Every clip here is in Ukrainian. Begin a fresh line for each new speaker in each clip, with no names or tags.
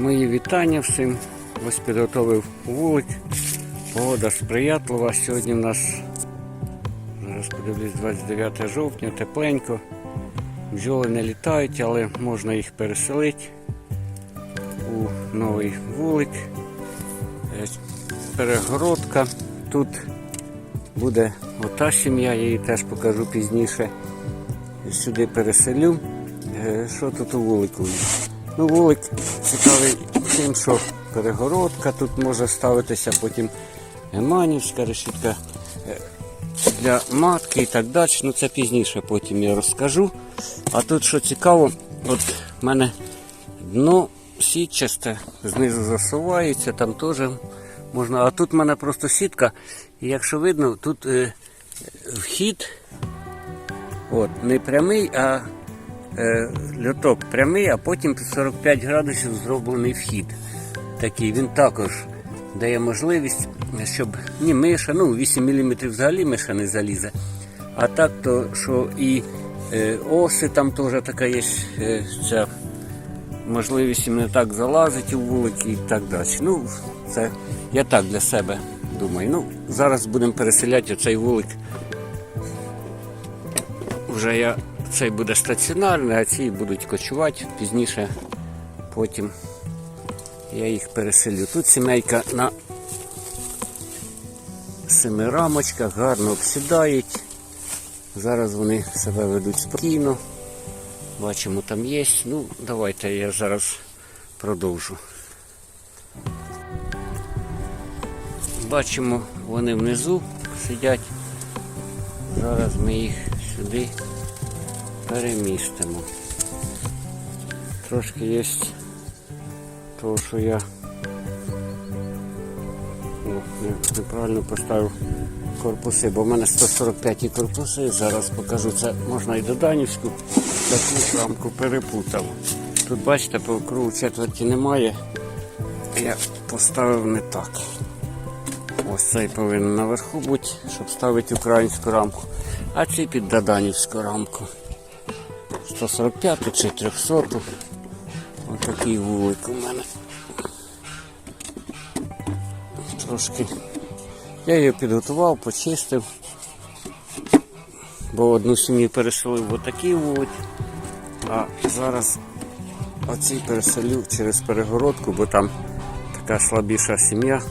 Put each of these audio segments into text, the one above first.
Мої вітання всім. Ось підготовив вулик. Погода сприятлива. Сьогодні в нас зараз подивлюсь 29 жовтня, тепленько. Бджоли не літають, але можна їх переселити у новий вулик. Е, Перегородка. Тут буде ота сім'я, я її теж покажу пізніше. Сюди переселю. Е, Що тут у вулику? Ну, вулик цікавий тим, що перегородка тут може ставитися, потім еманівська решітка е, для матки і так далі. Ну це пізніше потім я розкажу. А тут що цікаво, от в мене дно сітчасте, знизу засувається, там теж можна. А тут в мене просто сітка. І якщо видно, тут е, вхід от, не прямий, а льоток прямий, а потім під 45 градусів зроблений вхід. Такий він також дає можливість, щоб ні миша, ну 8 мм взагалі миша не залізе. А так то, що і е, оси там теж така є е, ця можливість їм не так залазити у вулики і так далі. Ну, це я так для себе думаю. Ну, зараз будемо переселяти оцей вулик. Вже я цей буде стаціонарний, а ці будуть кочувати пізніше. Потім я їх переселю. Тут сімейка на семи рамочках, гарно обсідають. Зараз вони себе ведуть спокійно. Бачимо, там є. Ну, давайте я зараз продовжу. Бачимо, вони внизу сидять. Зараз ми їх сюди перемістимо. Трошки є того, що я О, неправильно поставив корпуси, бо в мене 145 корпуси. Зараз покажу це можна і до Данівську. Таку рамку перепутав. Тут бачите, по кругу четверті немає. Я поставив не так. Ось цей повинен наверху бути, щоб ставити українську рамку, а цей під Даданівську рамку. 145 чи 300. Ось такий вулик у мене. Трошки. Я її підготував, почистив. Бо одну сім'ю переселив в отакий вулик, а зараз оцій переселю через перегородку, бо там така слабіша сім'я,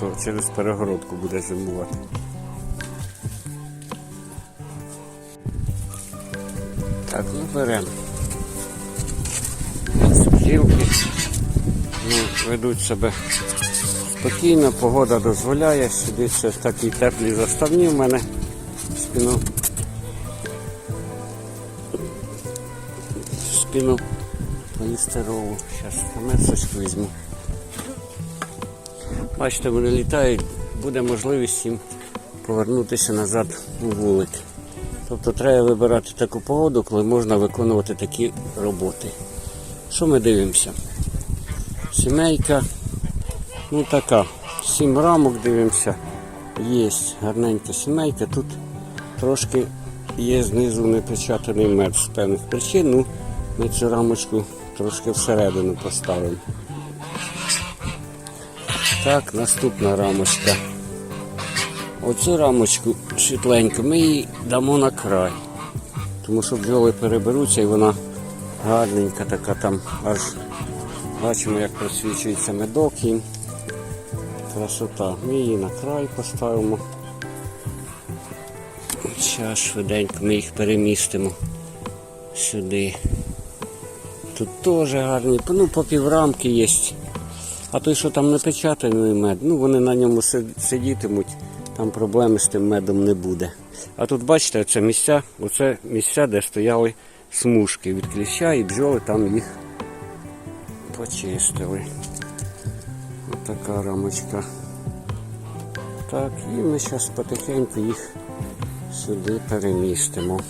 то через перегородку буде зимувати. Так, ну беремо. Бджілки ну, ведуть себе спокійно, погода дозволяє. Сюди ще такі теплі заставні в мене спину. Спину полістирову. Зараз месочку візьму. Бачите, вони літають, буде можливість їм повернутися назад у вулик. Тобто треба вибирати таку погоду, коли можна виконувати такі роботи. Що ми дивимося? Сімейка, ну така, сім рамок дивимося. Є гарненька сімейка. Тут трошки є знизу непечатаний мед з певних причин. Ну, ми цю рамочку трошки всередину поставимо. Так, наступна рамочка. Оцю рамочку світленьку ми її дамо на край. Тому що бджоли переберуться і вона гарненька така там аж бачимо, як просвічується медок їм. Красота. Ми її на край поставимо. Зараз швиденько ми їх перемістимо сюди. Тут теж гарні, ну по піврамки є. А той, що там напечатаний мед, ну вони на ньому сидітимуть, там проблеми з тим медом не буде. А тут бачите, це місця, оце місця, де стояли смужки від кліща і бджоли там їх почистили. Ось така рамочка. Так, і ми зараз потихеньку їх сюди перемістимо.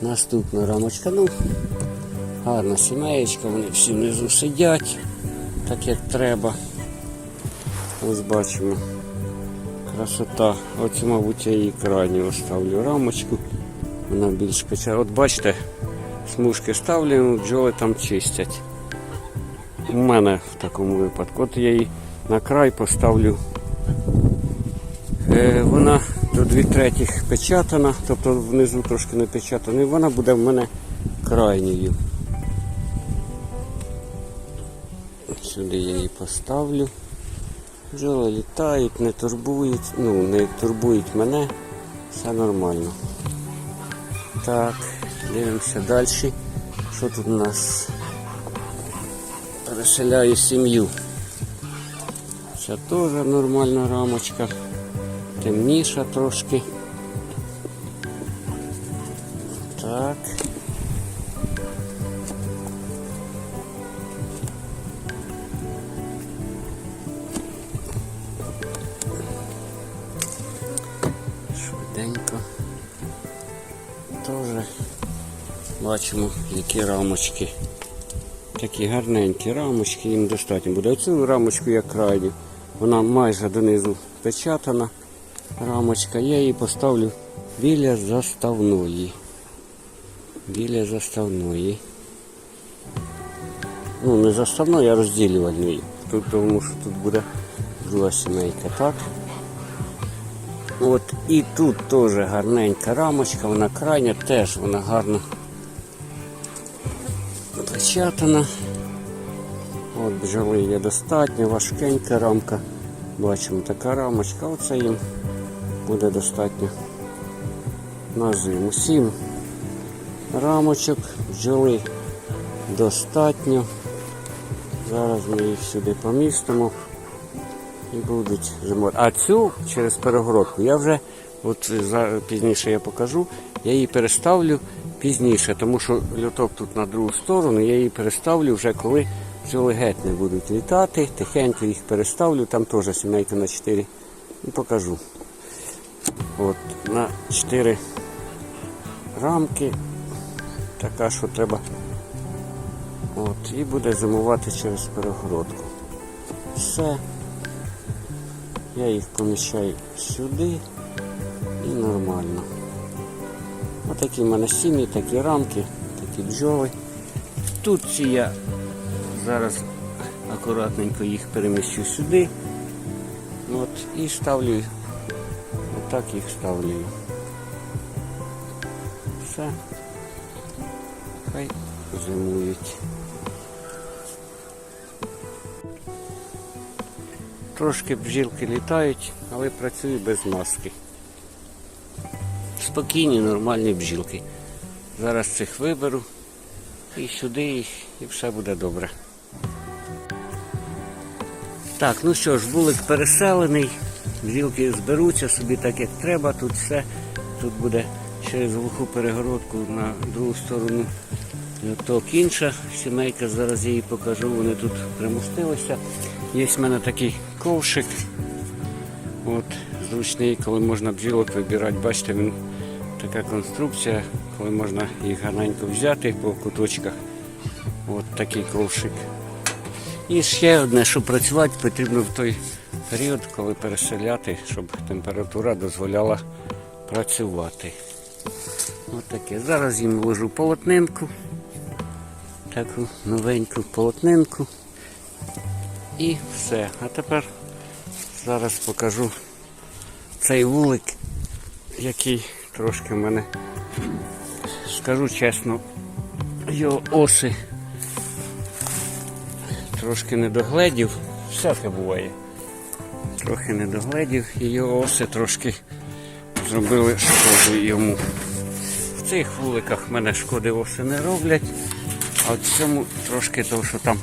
Наступна рамочка, ну, гарна сімеєчка, вони всі внизу сидять, так як треба. Ось бачимо. Красота. Оце, мабуть, я її крайню оставлю рамочку. Вона більш пече. От бачите, смужки ставлю, бджоли там чистять. у мене в такому випадку. От я її на край поставлю. Е, вона до 2 третіх печатана, тобто внизу трошки не печатана, і вона буде в мене крайньою. Сюди я її поставлю. Бджоли літають, не турбують, ну, не турбують мене. Все нормально. Так, дивимося далі. Що тут у нас? Переселяю сім'ю. Це теж нормальна рамочка. Темніша трошки. Швиденько. Теж бачимо, які рамочки. Такі гарненькі рамочки, їм достатньо буде. Оцю рамочку я крайню. Вона майже донизу печатана. Рамочка. Я її поставлю біля заставної. Біля заставної. Ну, не заставної, а розділювальної. Тут, тому що тут буде друга сімейка, так? От і тут теж гарненька рамочка, вона крайня, теж вона гарно печатана. От бджоли є достатньо, важкенька рамка. Бачимо така рамочка, оце їм буде достатньо на зиму. Сім рамочок, бджоли достатньо. Зараз ми їх сюди помістимо і будуть зимувати. А цю через перегородку я вже, от пізніше я покажу, я її переставлю пізніше, тому що льоток тут на другу сторону, я її переставлю вже коли бджоли геть будуть літати. Тихенько їх переставлю, там теж сімейка на 4 і покажу. От, на 4 рамки. Така, що треба. От, і буде зимувати через перегородку. Все. Я їх поміщаю сюди і нормально. Отакі в мене сім'ї, такі рамки, такі бджоли. Тут ці я зараз акуратненько їх переміщу сюди. От, і ставлю, отак їх ставлю. Все. Хай зимують. Трошки бджілки літають, але працюю без маски. Спокійні, нормальні бджілки. Зараз цих виберу і сюди їх, і все буде добре. Так, ну що ж, вулик переселений, бджілки зберуться собі так, як треба. Тут все, тут буде через глуху перегородку на другу сторону льоток інша сімейка, зараз я її покажу, вони тут примостилися. Є в мене такий ковшик. От, зручний, коли можна бджілок вибирати. Бачите, він така конструкція, коли можна їх гарненько взяти по куточках. От такий ковшик. І ще одне, щоб працювати, потрібно в той період, коли переселяти, щоб температура дозволяла працювати. От таке. Зараз їм вложу полотнинку. Таку новеньку полотнинку. І все. А тепер зараз покажу цей вулик, який трошки в мене, скажу чесно, його оси трошки не догледів. Всяке буває. Трохи не догледів і його оси трошки зробили шкоду йому. В цих вуликах мене шкоди оси не роблять, а в цьому трошки того, що там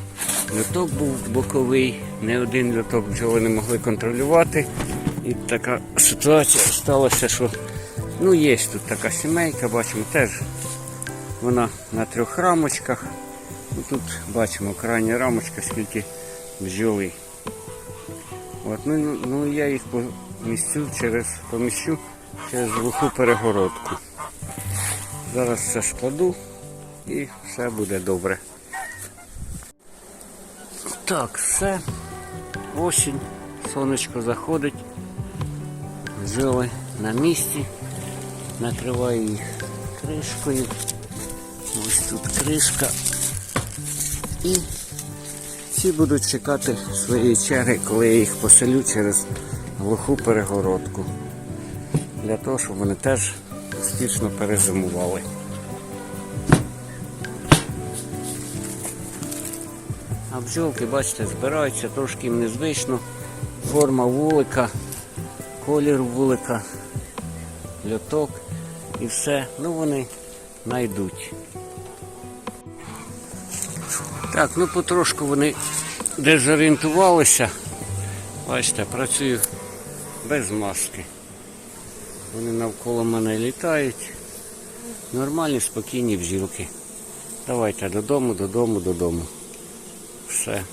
льоток був боковий, не один льоток бджоли не могли контролювати. І така ситуація сталася, що ну є тут така сімейка, бачимо, теж вона на трьох рамочках. Ну, Тут бачимо крайня рамочка, скільки бджоли. От, ну, ну, ну я їх помістю через, поміщу через глуху перегородку. Зараз все складу і все буде добре. Так, все. Осінь, сонечко заходить. Бджоли на місці. Накриваю їх кришкою. Ось тут кришка. І ці будуть чекати своєї черги, коли я їх поселю через глуху перегородку. Для того, щоб вони теж успішно перезимували. А бджолки, бачите, збираються трошки їм незвично. Форма вулика, колір вулика, льоток і все. Ну вони знайдуть. Так, ну потрошку вони дезорієнтувалися. Бачите, працюю без маски. Вони навколо мене літають. Нормальні, спокійні бджілки. Давайте додому, додому, додому. Все.